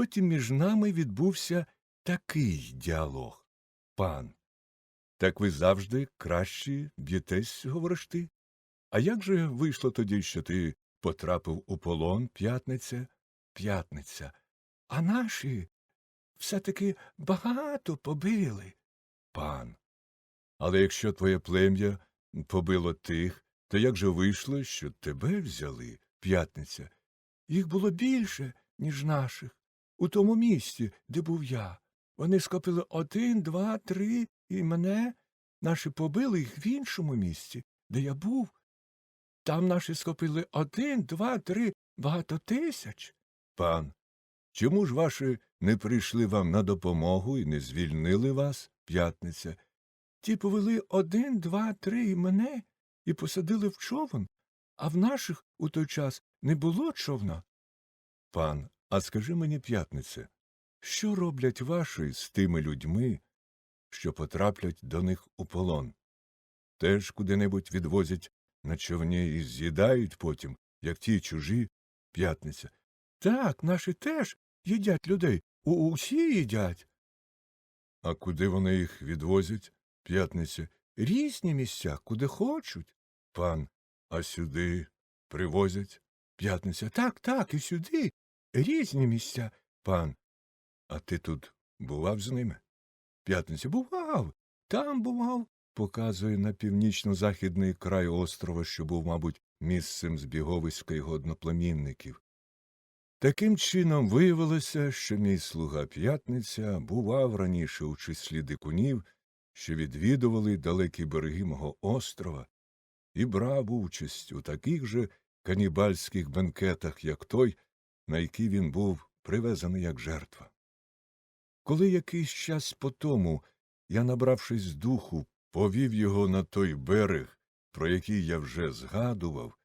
потім між нами відбувся такий діалог. Пан. Так ви завжди краще б'єтесь, говориш ти? А як же вийшло тоді, що ти потрапив у полон п'ятниця? П'ятниця. А наші все таки багато побили. Пан. Але якщо твоє плем'я побило тих, то як же вийшло, що тебе взяли, п'ятниця? Їх було більше, ніж наших. У тому місці, де був я. Вони скопили один, два, три, і мене наші побили їх в іншому місці, де я був. Там наші скопили один, два, три, багато тисяч. Пан, чому ж ваші не прийшли вам на допомогу і не звільнили вас, п'ятниця? Ті повели один, два, три і мене і посадили в човен, а в наших у той час не було човна. Пан, а скажи мені, п'ятниця, що роблять ваші з тими людьми, що потраплять до них у полон? Теж куди-небудь відвозять на човні і з'їдають потім, як ті чужі, п'ятниця. Так, наші теж їдять людей. У усі їдять. А куди вони їх відвозять, п'ятниця? Різні місця, куди хочуть. Пан, а сюди привозять? П'ятниця. Так, так, і сюди. Різні місця. Пан. А ти тут бував з ними? П'ятниця. Бував. Там бував. Показує на північно-західний край острова, що був, мабуть, місцем збіговиська його одноплемінників. Таким чином виявилося, що мій слуга п'ятниця бував раніше у числі дикунів, що відвідували далекі береги мого острова, і брав участь у таких же канібальських бенкетах, як той, на який він був привезений як жертва. Коли якийсь час по тому я, набравшись духу, повів його на той берег, про який я вже згадував,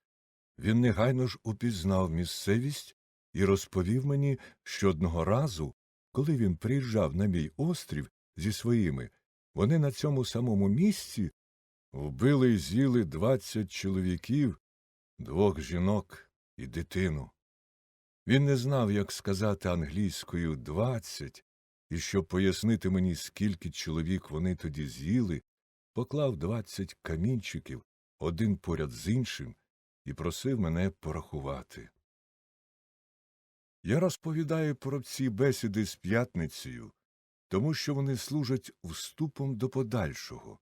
він негайно ж упізнав місцевість і розповів мені, що одного разу, коли він приїжджав на мій острів зі своїми, вони на цьому самому місці вбили і з'їли двадцять чоловіків, двох жінок і дитину. Він не знав, як сказати англійською двадцять, і щоб пояснити мені, скільки чоловік вони тоді з'їли, поклав двадцять камінчиків один поряд з іншим і просив мене порахувати. Я розповідаю про ці бесіди з п'ятницею, тому що вони служать вступом до подальшого.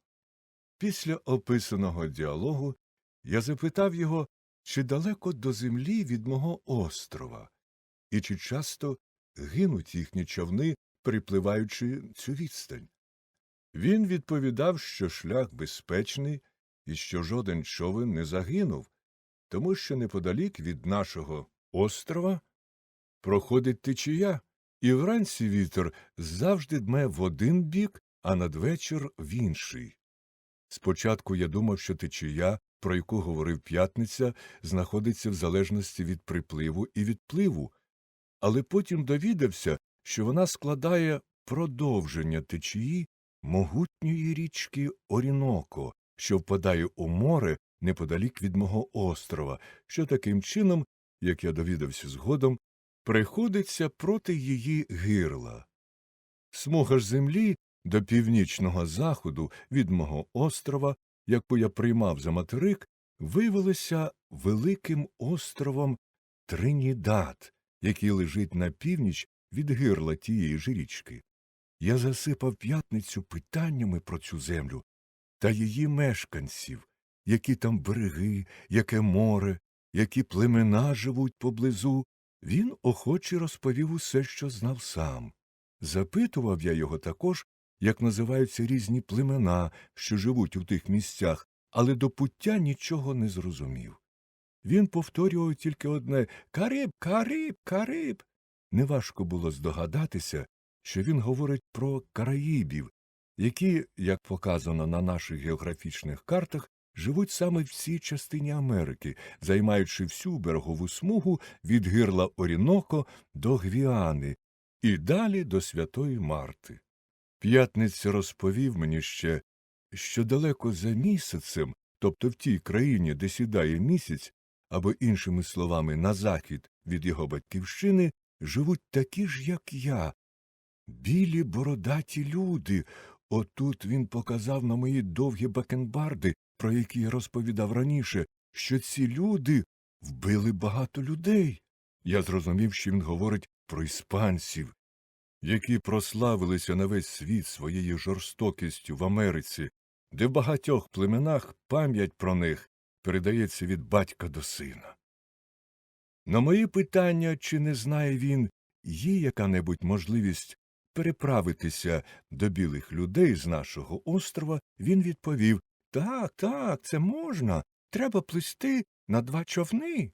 Після описаного діалогу я запитав його, чи далеко до землі від мого острова, і чи часто гинуть їхні човни, припливаючи цю відстань. Він відповідав, що шлях безпечний і що жоден човен не загинув, тому що неподалік від нашого острова проходить течія, і вранці вітер завжди дме в один бік, а надвечір в інший. Спочатку я думав, що течія, про яку говорив п'ятниця, знаходиться в залежності від припливу і відпливу, але потім довідався, що вона складає продовження течії могутньої річки Оріноко, що впадає у море неподалік від мого острова, що таким чином, як я довідався згодом, приходиться проти її гирла. Смуга ж землі до північного заходу від мого острова, яку я приймав за материк, виявилася великим островом Тринідад, який лежить на північ від гирла тієї ж річки. Я засипав п'ятницю питаннями про цю землю та її мешканців, які там береги, яке море, які племена живуть поблизу. Він охоче розповів усе, що знав сам. Запитував я його також, як називаються різні племена, що живуть у тих місцях, але до пуття нічого не зрозумів. Він повторював тільки одне Кариб, Кариб, Кариб. Неважко було здогадатися, що він говорить про Караїбів, які, як показано на наших географічних картах, живуть саме в цій частині Америки, займаючи всю берегову смугу від гирла Оріноко до Гвіани і далі до Святої Марти. П'ятниця розповів мені ще, що далеко за місяцем, тобто в тій країні, де сідає місяць, або, іншими словами, на захід від його батьківщини, живуть такі ж, як я. Білі бородаті люди. Отут він показав на мої довгі бакенбарди, про які я розповідав раніше, що ці люди вбили багато людей. Я зрозумів, що він говорить про іспанців, які прославилися на весь світ своєю жорстокістю в Америці, де в багатьох племенах пам'ять про них передається від батька до сина. На мої питання, чи не знає він, є яка-небудь можливість переправитися до білих людей з нашого острова, він відповів Так, так, це можна. Треба плисти на два човни.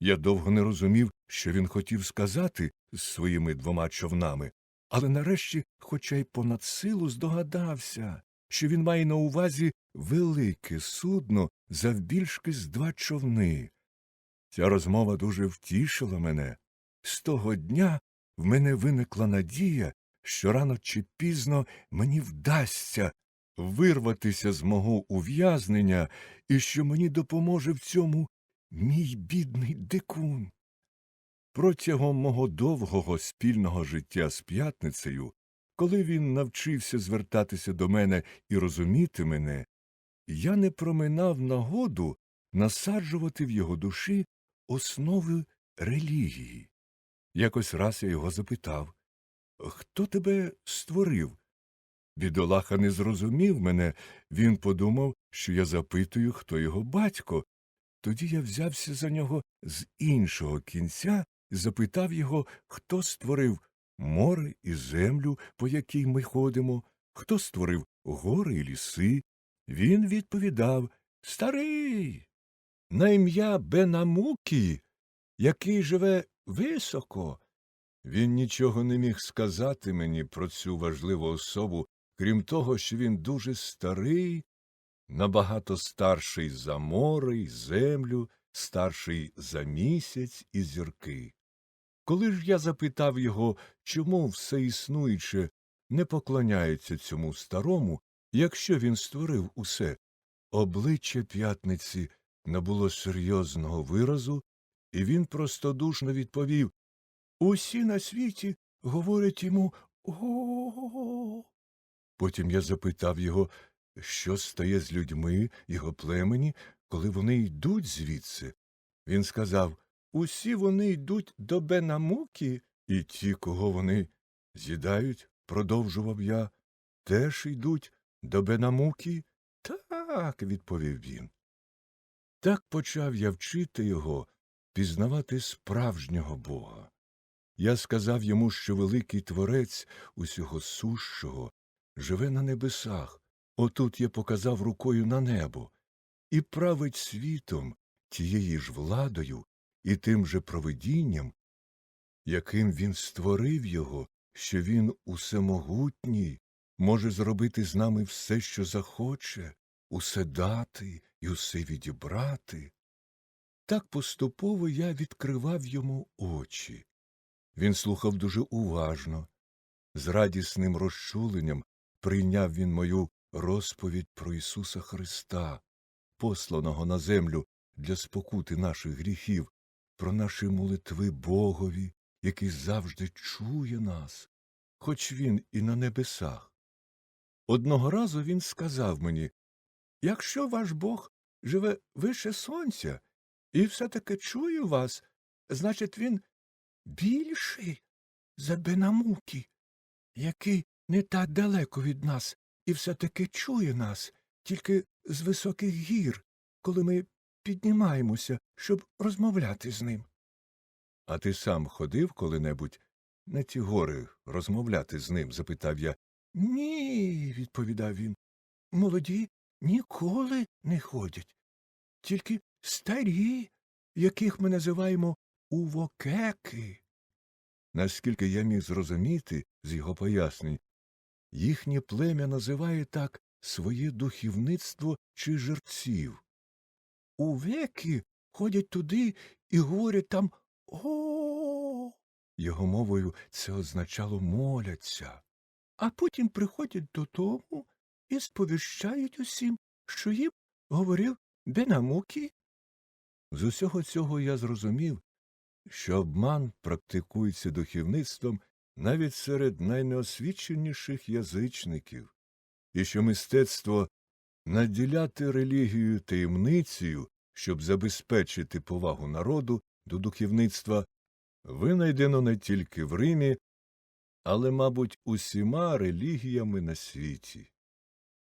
Я довго не розумів, що він хотів сказати з своїми двома човнами, але нарешті, хоча й понад силу, здогадався, що він має на увазі велике судно завбільшки з два човни. Ця розмова дуже втішила мене. З того дня в мене виникла надія, що рано чи пізно мені вдасться вирватися з мого ув'язнення і що мені допоможе в цьому мій бідний дикун. Протягом мого довгого спільного життя з п'ятницею, коли він навчився звертатися до мене і розуміти мене, я не проминав нагоду насаджувати в його душі основи релігії. Якось раз я його запитав Хто тебе створив? Бідолаха не зрозумів мене, він подумав, що я запитую, хто його батько. Тоді я взявся за нього з іншого кінця і запитав його, хто створив море і землю, по якій ми ходимо, хто створив гори і ліси. Він відповідав Старий. На ім'я Бенамукі, який живе високо. Він нічого не міг сказати мені про цю важливу особу, крім того, що він дуже старий, набагато старший за море й землю, старший за місяць і зірки. Коли ж я запитав його, чому все існуюче не поклоняється цьому старому, якщо він створив усе, обличчя п'ятниці набуло серйозного виразу, і він простодушно відповів Усі на світі говорять йому о. Потім я запитав його, що стає з людьми його племені, коли вони йдуть звідси. Він сказав Усі вони йдуть до Бенамуки, і ті, кого вони з'їдають, продовжував я, теж йдуть до Бенамуки. Так, відповів він. Так почав я вчити його пізнавати справжнього бога. Я сказав йому, що великий творець усього сущого живе на небесах. Отут я показав рукою на небо і править світом тією ж владою і тим же провидінням, яким він створив його, що він усемогутній, може зробити з нами все, що захоче, усе дати і усе відібрати. Так поступово я відкривав йому очі. Він слухав дуже уважно. З радісним розчуленням прийняв він мою розповідь про Ісуса Христа, посланого на землю для спокути наших гріхів, про наші молитви Богові, який завжди чує нас, хоч він і на небесах. Одного разу він сказав мені Якщо ваш Бог живе вище сонця і все таки чує вас, значить, він більший за Бенамукі, який не так далеко від нас і все таки чує нас, тільки з високих гір, коли ми піднімаємося, щоб розмовляти з ним. А ти сам ходив коли-небудь на ті гори розмовляти з ним? запитав я. Ні, відповідав він. Молоді ніколи не ходять. Тільки старі, яких ми називаємо увокеки. Наскільки я міг зрозуміти з його пояснень, їхнє плем'я називає так своє духівництво чи жерців. Увеки ходять туди і говорять там о. Його мовою це означало моляться, а потім приходять додому і сповіщають усім, що їм говорив Бенамукі. З усього цього я зрозумів, що обман практикується духовництвом навіть серед найнеосвіченіших язичників, і що мистецтво наділяти релігію таємницею, щоб забезпечити повагу народу до духовництва, винайдено не тільки в Римі, але, мабуть, усіма релігіями на світі.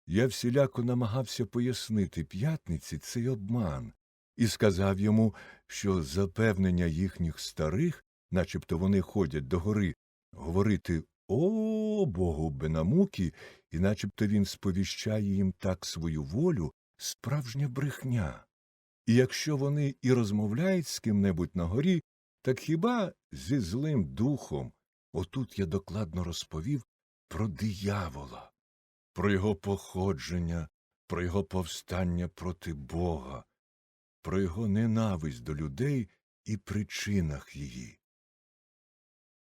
Я всіляко намагався пояснити п'ятниці цей обман і сказав йому, що запевнення їхніх старих, начебто вони ходять до гори, говорити О Богу Бенамукі, і начебто він сповіщає їм так свою волю, справжня брехня. І якщо вони і розмовляють з ким-небудь на горі, так хіба зі злим духом? Отут я докладно розповів про диявола, про його походження, про його повстання проти Бога, про його ненависть до людей і причинах її.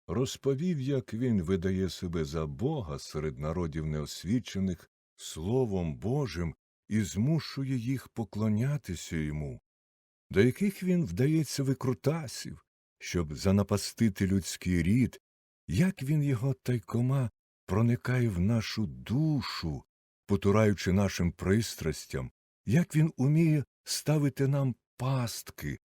Розповів, як він видає себе за Бога серед народів неосвічених Словом Божим і змушує їх поклонятися йому, до яких він вдається викрутасів, щоб занапастити людський рід, як він його тайкома проникає в нашу душу, потураючи нашим пристрастям, як він уміє ставити нам пастки,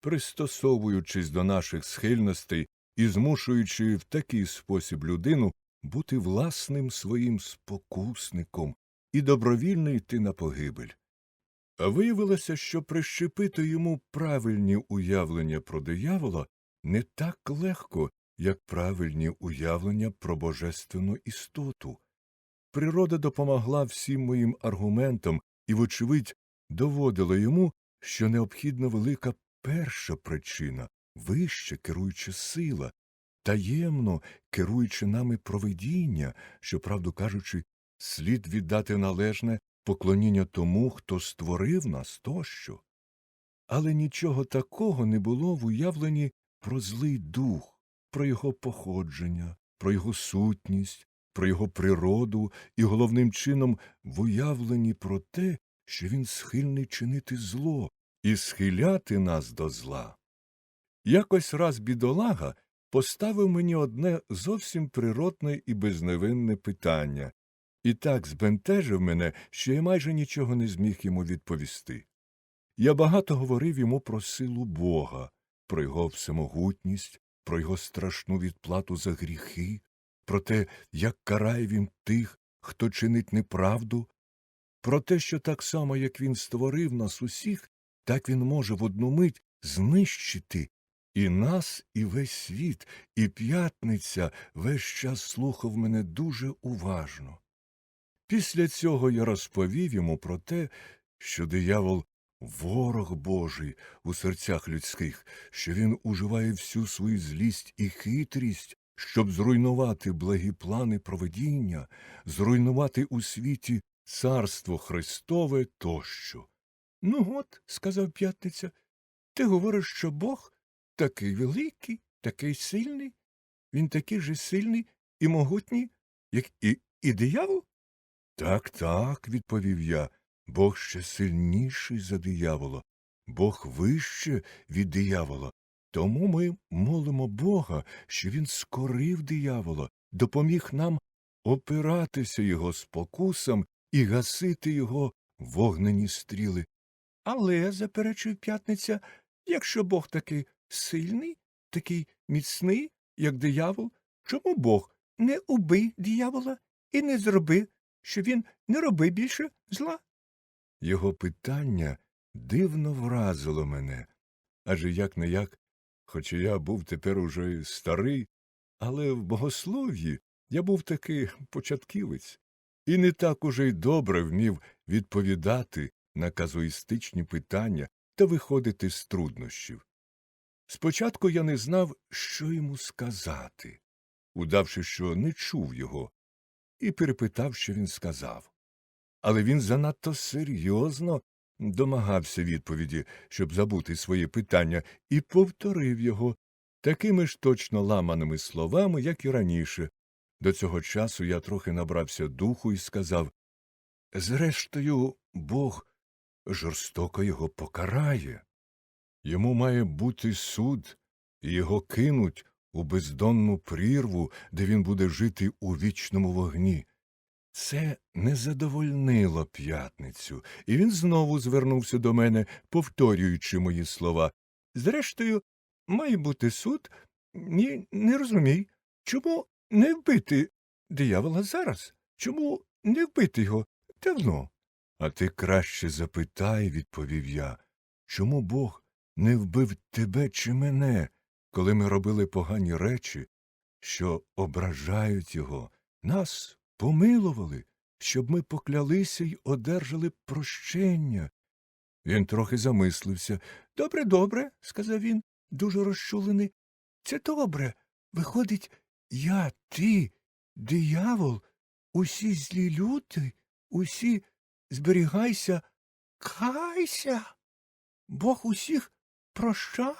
пристосовуючись до наших схильностей і змушуючи в такий спосіб людину бути власним своїм спокусником і добровільно йти на погибель. А виявилося, що прищепити йому правильні уявлення про диявола не так легко, як правильні уявлення про божественну істоту. Природа допомогла всім моїм аргументам і, вочевидь, доводила йому, що необхідна велика перша причина, вища керуюча сила, таємно керуючи нами провидіння, що, правду кажучи, слід віддати належне поклоніння тому, хто створив нас тощо. Але нічого такого не було в уявленні про злий дух, про його походження, про його сутність, про його природу і головним чином в уявленні про те, що він схильний чинити зло і схиляти нас до зла. Якось раз бідолага поставив мені одне зовсім природне і безневинне питання, і так збентежив мене, що я майже нічого не зміг йому відповісти. Я багато говорив йому про силу Бога, про його всемогутність, про його страшну відплату за гріхи, про те, як карає він тих, хто чинить неправду, про те, що так само, як він створив нас усіх, так він може в одну мить знищити і нас, і весь світ, і п'ятниця весь час слухав мене дуже уважно. Після цього я розповів йому про те, що диявол ворог Божий у серцях людських, що він уживає всю свою злість і хитрість, щоб зруйнувати благі плани проведіння, зруйнувати у світі царство Христове тощо. Ну от, сказав п'ятниця, ти говориш, що Бог такий великий, такий сильний, він такий же сильний і могутній, як і, і диявол? Так, так, відповів я. Бог ще сильніший за диявола, Бог вище від диявола. Тому ми молимо Бога, що він скорив диявола, допоміг нам опиратися його спокусам і гасити його вогнені стріли. Але, заперечив п'ятниця, якщо Бог такий сильний, такий міцний, як диявол, чому Бог не убий диявола і не зроби, що він не робив більше зла? Його питання дивно вразило мене, адже як не як, хоч і я був тепер уже старий, але в богослов'ї я був таки початківець і не так уже й добре вмів відповідати на казуїстичні питання та виходити з труднощів. Спочатку я не знав, що йому сказати, удавши, що не чув його, і перепитав, що він сказав. Але він занадто серйозно домагався відповіді, щоб забути своє питання, і повторив його такими ж точно ламаними словами, як і раніше. До цього часу я трохи набрався духу і сказав Зрештою, Бог жорстоко його покарає. Йому має бути суд, і його кинуть у бездонну прірву, де він буде жити у вічному вогні. Це не задовольнило п'ятницю, і він знову звернувся до мене, повторюючи мої слова. Зрештою, має бути суд. Ні, не розумій, чому не вбити диявола зараз? Чому не вбити його давно? А ти краще запитай, відповів я, чому Бог не вбив тебе чи мене, коли ми робили погані речі, що ображають його, нас помилували, щоб ми поклялися й одержали прощення. Він трохи замислився. Добре, добре, сказав він, дуже розчулений. Це добре. Виходить, я, ти, диявол, усі злі люди, усі зберігайся, кайся. Бог усіх прощає.